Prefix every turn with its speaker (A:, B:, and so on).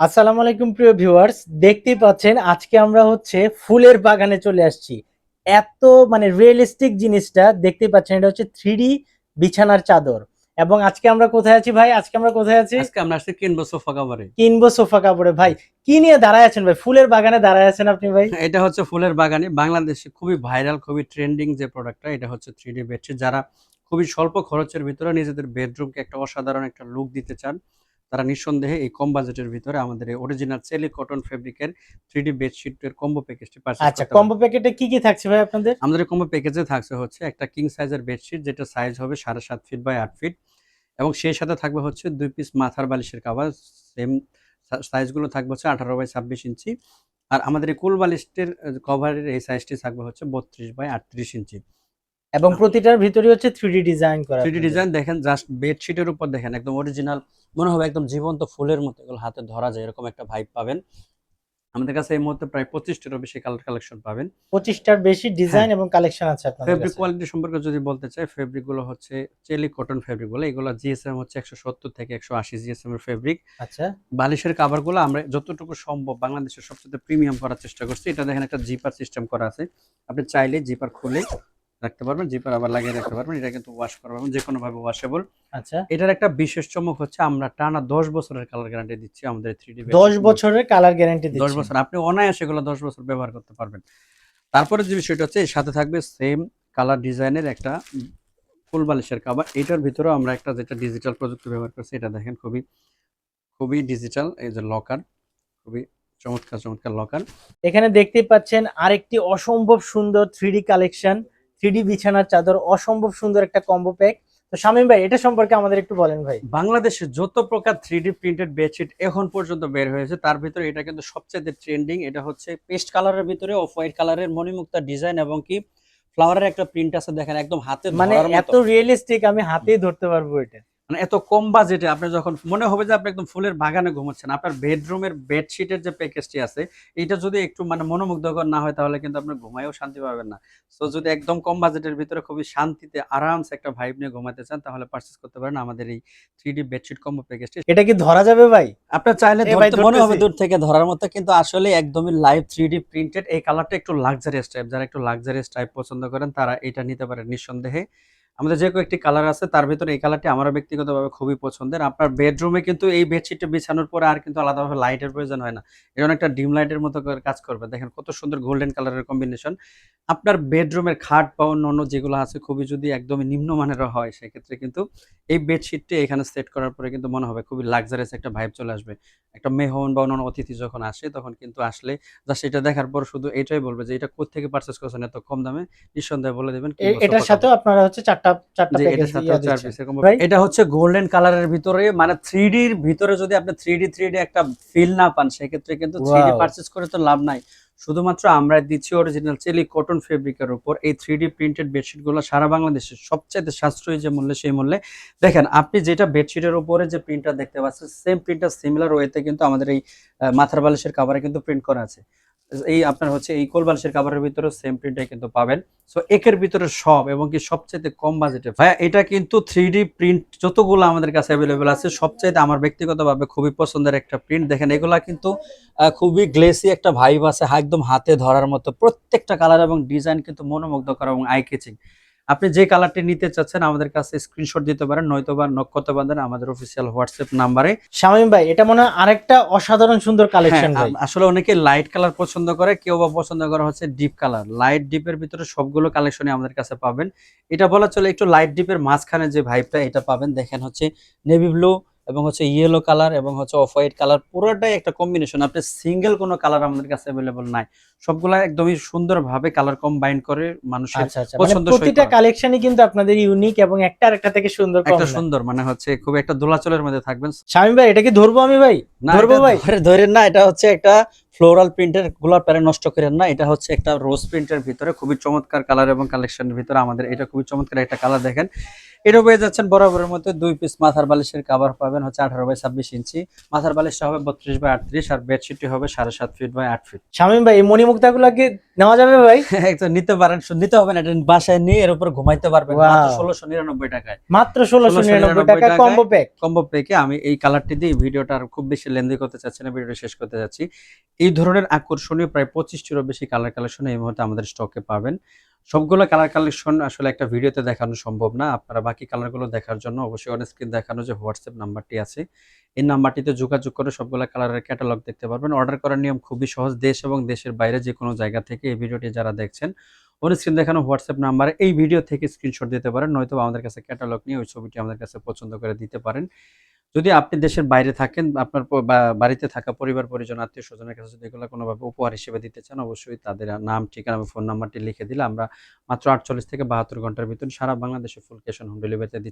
A: আসসালামু আলাইকুম প্রিয় ভিউয়ার্স দেখতেই পাচ্ছেন আজকে আমরা হচ্ছে ফুলের বাগানে চলে আসছি। এত মানে রিয়েলিস্টিক জিনিসটা দেখতেই পাচ্ছেন এটা হচ্ছে থ্রি বিছানার চাদর। এবং আজকে আমরা কোথায় আছি ভাই? আজকে আমরা কোথায় আছি?
B: আজকে আমরা আসছি কিনবো সোফা কাপড়ে
A: কিনবো সোফা কাপড়ে ভাই কি নিয়ে দাঁড়ায় আছেন ভাই? ফুলের বাগানে দাঁড়ায় আছেন আপনি ভাই?
B: এটা হচ্ছে ফুলের বাগানে। বাংলাদেশে খুবই ভাইরাল খুবই ট্রেন্ডিং যে প্রোডাক্টটা এটা হচ্ছে থ্রি ডি বেডশিট যারা খুবই স্বল্প খরচের ভিতরে নিজেদের বেডরুমকে একটা অসাধারণ একটা লুক দিতে চান তারা নিঃসন্দেহে এই কম বাজেটের ভিতরে আমাদের এই অরিজিনাল সেলি কটন ফেব্রিকের থ্রি ডি বেডশিটের কম্বো প্যাকেজটি পারচেজ
A: আচ্ছা কম্বো প্যাকেটে কি কি থাকছে ভাই আপনাদের?
B: আমাদের কম্বো প্যাকেজে থাকছে হচ্ছে একটা কিং সাইজের বেডশিট যেটা সাইজ হবে সাড়ে সাত ফিট বাই আট ফিট এবং সেই সাথে থাকবে হচ্ছে দুই পিস মাথার বালিশের কাভার সেম সাইজগুলো থাকবে হচ্ছে আঠারো বাই ছাব্বিশ ইঞ্চি। আর আমাদের এই কুল বালিশের কভারের এই সাইজটি থাকবে হচ্ছে বত্রিশ বাই আটত্রিশ ইঞ্চি।
A: এবং প্রতিটার ভিতরে হচ্ছে থ্রি ডিজাইন করা
B: থ্রি ডিজাইন দেখেন জাস্ট বেডশিটের উপর দেখেন একদম অরিজিনাল মনে হবে একদম জীবন্ত ফুলের মতো এগুলো হাতে ধরা যায় এরকম একটা ভাইব পাবেন। আমাদের কাছে এই মুহূর্তে প্রায় পঁচিশটিরও বেশি কালার কালেকশন পাবেন।
A: পঁচিশটার বেশি ডিজাইন এবং কালেকশন আছে আপনাদের
B: ফেব্রিক কোয়ালিটি সম্পর্কে যদি বলতে চাই ফেব্রিকগুলো হচ্ছে চেলি কটন ফেব্রিকগুলো এগুলো জিএসএম হচ্ছে একশো সত্তর থেকে একশো আশি জিএসএম এর ফেব্রিক
A: আচ্ছা।
B: বালিশের কাভারগুলো আমরা যতটুকু সম্ভব বাংলাদেশের সবচেয়ে প্রিমিয়াম করার চেষ্টা করছি এটা দেখেন একটা জিপার সিস্টেম করা আছে। আপনি চাইলে জিপার খুলে রাখতে পারবেন জিপার আবার লাগিয়ে রাখতে পারবেন এটা কিন্তু ওয়াশ করা পারবেন যে কোনো ভাবে ওয়াশেবল
A: আচ্ছা।
B: এটার একটা বিশেষ চমক হচ্ছে আমরা টানা দশ বছরের কালার গ্যারান্টি দিচ্ছি আমাদের থ্রি ডি
A: দশ বছরের কালার গ্যারান্টি
B: দশ বছর আপনি অনায়াসে এগুলো দশ বছর ব্যবহার করতে পারবেন। তারপরে যে বিষয়টা হচ্ছে এর সাথে থাকবে সেম কালার ডিজাইনের একটা ফুল বালিশের কাভার এটার ভিতরেও আমরা একটা যেটা ডিজিটাল প্রযুক্তি ব্যবহার করছি এটা দেখেন খুবই খুবই ডিজিটাল এই যে লকার খুবই চমৎকার চমৎকার লকার
A: এখানে দেখতেই পাচ্ছেন আরেকটি অসম্ভব সুন্দর থ্রি ডি কালেকশন থ্রি বিছানার চাদর অসম্ভব সুন্দর একটা কম্বো প্যাক তো শামীম ভাই এটা সম্পর্কে আমাদের একটু বলেন ভাই।
B: বাংলাদেশে যত প্রকার থ্রিডি প্রিন্টেড বেডশিট এখন পর্যন্ত বের হয়েছে তার ভিতরে এটা কিন্তু সবচেয়ে ট্রেন্ডিং এটা হচ্ছে পেস্ট কালারের ভিতরে অফ হোয়াইট কালারের মণিমুক্তা ডিজাইন এবং কি ফ্লাওয়ারের একটা প্রিন্ট আছে দেখেন একদম হাতে
A: মানে এত রিয়েলিস্টিক আমি হাতেই ধরতে পারব এটা।
B: মানে এত কম বাজেটে আপনি যখন মনে হবে যে আপনি একদম ফুলের বাগানে ঘুমাচ্ছেন আপনার বেডরুমের বেডশিটের যে প্যাকেজটি আছে এটা যদি একটু মানে মনোমুগ্ধকর না হয় তাহলে কিন্তু আপনি ঘুমায়ও শান্তি পাবেন না। তো যদি একদম কম বাজেটের ভিতরে খুবই শান্তিতে আরামসে একটা ভাইব নিয়ে ঘুমাতে চান তাহলে পারচেস করতে পারেন আমাদের এই থ্রি ডি বেডশিট কম্বো প্যাকেজটি
A: এটা কি ধরা যাবে ভাই?
B: আপনার চাইলে মনে হবে দূর থেকে ধরার মতো কিন্তু আসলে একদমই লাইভ থ্রি ডি প্রিন্টেড এই কালারটা একটু লাক্সারিয়াস টাইপ যারা একটু লাক্সারিয়াস টাইপ পছন্দ করেন তারা এটা নিতে পারেন নিঃসন্দেহে। আমাদের যে কয়েকটি কালার আছে, তার ভিতরে এই কালারটি আমার ব্যক্তিগতভাবে খুবই পছন্দের। আপনার বেডরুমে কিন্তু এই বেডশিটটা বিছানোর পরে আর কিন্তু আলাদাভাবে লাইটের প্রয়োজন হয় না। এটা একটা ডিম লাইটের মতো করে কাজ করবে। দেখেন কত সুন্দর গোল্ডেন কালারের কম্বিনেশন আপনার বেডরুমের খাট বা অন্য অন্য যেগুলো আছে খুবই যদি একদমই নিম্নমানের হয় সেক্ষেত্রে কিন্তু এই বেডশিটটি এখানে সেট করার পরে কিন্তু মনে হবে খুবই লাক্সারিয়াস একটা ভাইব চলে আসবে। একটা মেহমান বা অন্যান্য অতিথি যখন আসে তখন কিন্তু আসলে জাস্ট এটা দেখার পর শুধু এটাই বলবে যে এটা কোথেকে পারচেস করছেন এত কম দামে? নিঃসন্দেহে বলে দেবেন
A: এটার সাথেও আপনারা হচ্ছে চারটা চারটা প্যাকেজ
B: সাথে চার পিস এরকম এটা হচ্ছে গোল্ডেন কালারের ভিতরে মানে থ্রি ডির ভিতরে যদি আপনি থ্রি ডি থ্রি ডি একটা ফিল না পান সেক্ষেত্রে কিন্তু থ্রি ডি. পারচেস করে তো লাভ নাই। শুধুমাত্র আমরা দিচ্ছি অরিজিনাল চেলি কটন ফেব্রিকের উপর। এই থ্রি ডি প্রিন্টেড বেডশিটগুলো সারা বাংলাদেশের সবচাইতে সাশ্রয়ী যে মূল্যে সেই মূল্যে। দেখেন, আপনি যেটা বেডশিটের উপরে যে প্রিন্টটা দেখতে পাচ্ছেন সেম প্রিন্টটা সিমিলার ওয়েতে কিন্তু আমাদের এই মাথার বালিশের কাভারে কিন্তু প্রিন্ট করা আছে। এই আপনার হচ্ছে এই কোল বালিশের কাভারের ভিতরে সেম প্রিন্টটা কিন্তু পাবেন। সো একের ভিতরে সব এবং কি সবচেয়ে কম বাজেটে ভাইয়া, এটা কিন্তু থ্রি প্রিন্ট যতগুলো আমাদের কাছে অ্যাভেলেবেল আছে, সবচাইতে আমার ব্যক্তিগতভাবে খুবই পছন্দের একটা প্রিন্ট দেখেন, এগুলা কিন্তু খুবই গ্লেসি একটা ভাইব আছে, একদম হাতে ধরার মতো। প্রত্যেকটা কালার এবং ডিজাইন কিন্তু মনোমুগ্ধ করা এবং আই কেচিং আপনি যে কালারটি নিতে চাচ্ছেন আমাদের কাছে স্ক্রিনশট দিতে পারেন নয়তো বা নক করতে পারেন আমাদের অফিসিয়াল হোয়াটসঅ্যাপ নাম্বারে
A: শামীম ভাই এটা মনে হয় আরেকটা অসাধারণ সুন্দর কালেকশন
B: হ্যাঁ,
A: ভাই।
B: আসলে অনেকে লাইট কালার পছন্দ করে কেউ বা পছন্দ করে হচ্ছে ডিপ কালার লাইট ডিপের ভিতরে সবগুলো কালেকশনই আমাদের কাছে পাবেন। এটা বলা চলে একটু লাইট ডিপের মাঝখানে যে ভাইবটা এটা পাবেন। দেখেন হচ্ছে নেভি ব্লু এবং হচ্ছে ইয়েলো কালার এবং হচ্ছে অফ হোয়াইট কালার পুরোটাই একটা কম্বিনেশন আপনি সিঙ্গেল কোনো কালার আমাদের কাছে অ্যাভেলেবল নাই। সবগুলা একদমই সুন্দরভাবে কালার কম্বাইন করে মানুষ
A: আচ্ছা আচ্ছা মানে প্রতিটা কালেকশনই কিন্তু আপনাদের ইউনিক এবং একটা আরেকটা থেকে সুন্দর
B: একটা সুন্দর মানে হচ্ছে খুব একটা দোলাচলের মধ্যে থাকবেন।
A: স্বামী ভাই এটা কি ধরবো আমি ভাই? ধরবো ভাই?
B: ধরে- ধরেন না এটা হচ্ছে একটা ফ্লোরাল প্রিন্টের গোলাপ প্যারে নষ্ট করেন না, এটা হচ্ছে একটা রোজ প্রিন্টের ভিতরে, খুবই চমৎকার কালার এবং কালেকশনের ভিতরে আমাদের এটা খুবই চমৎকার একটা কালার দেখেন। এটা পেয়ে যাচ্ছেন বরাবরের মধ্যে দুই পিস মাথার বালিশের কাভার পাবেন, হচ্ছে আঠারো বাই ছাব্বিশ ইঞ্চি। মাথার বালিশটা হবে বত্রিশ বাই আটত্রিশ আর বেডশিটটি হবে সাড়ে সাত ফিট বাই আট ফিট
A: শামিম ভাই, এই মণিমুক্তাগুলোকে নেওয়া যাবে ভাই?
B: একদম নিতে পারেন নিতে হবে না এটা বাসায় নিয়ে এর উপর ঘুমাইতে পারবেন. মাত্র ষোলোশো নিরানব্বই টাকায়।
A: মাত্র ষোলোশো নিরানব্বই টাকা কম্বো প্যাক
B: কম্বো প্যাকে আমি এই কালারটি দিয়ে ভিডিওটা আর খুব বেশি লেন্দি করতে চাচ্ছি না ভিডিওটা শেষ করতে যাচ্ছি এই ধরনের আকর্ষণীয় প্রায় পঁচিশটিরও বেশি কালার কালেকশন এই মুহূর্তে আমাদের স্টকে পাবেন। সবগুলো কালার কালেকশন আসলে একটা ভিডিওতে দেখানো সম্ভব না। আপনারা বাকি কালারগুলো দেখার জন্য অবশ্যই অন স্ক্রিন দেখানো যে হোয়াটসঅ্যাপ নাম্বারটি আছে, এই নাম্বারটিতে যোগাযোগ করে সবগুলো কালারের ক্যাটালগ দেখতে পারবেন। অর্ডার করার নিয়ম খুবই সহজ। দেশ এবং দেশের বাইরে যে কোনো জায়গা থেকে এই ভিডিওটি যারা দেখছেন অন স্ক্রিন দেখানো হোয়াটসঅ্যাপ নাম্বারে এই ভিডিও থেকে স্ক্রিনশট দিতে পারেন নয়তো আমাদের কাছে ক্যাটালগ নিয়ে ওই ছবিটি আমাদের কাছে পছন্দ করে দিতে পারেন। যদি আপনি দেশের বাইরে থাকেন, আপনার বাড়িতে থাকা পরিবার, পরিজন, আত্মীয় স্বজনের কাছে যদি এগুলো কোনোভাবে উপহার হিসেবে দিতে চান, অবশ্যই তাদের নাম, ঠিকানা ফোন নাম্বারটি লিখে দিলে আমরা মাত্র আটচল্লিশ থেকে বাহাত্তর ঘণ্টার ভিতরে সারা বাংলাদেশে ফুল ক্যাশ অন হোম ডেলিভারিতে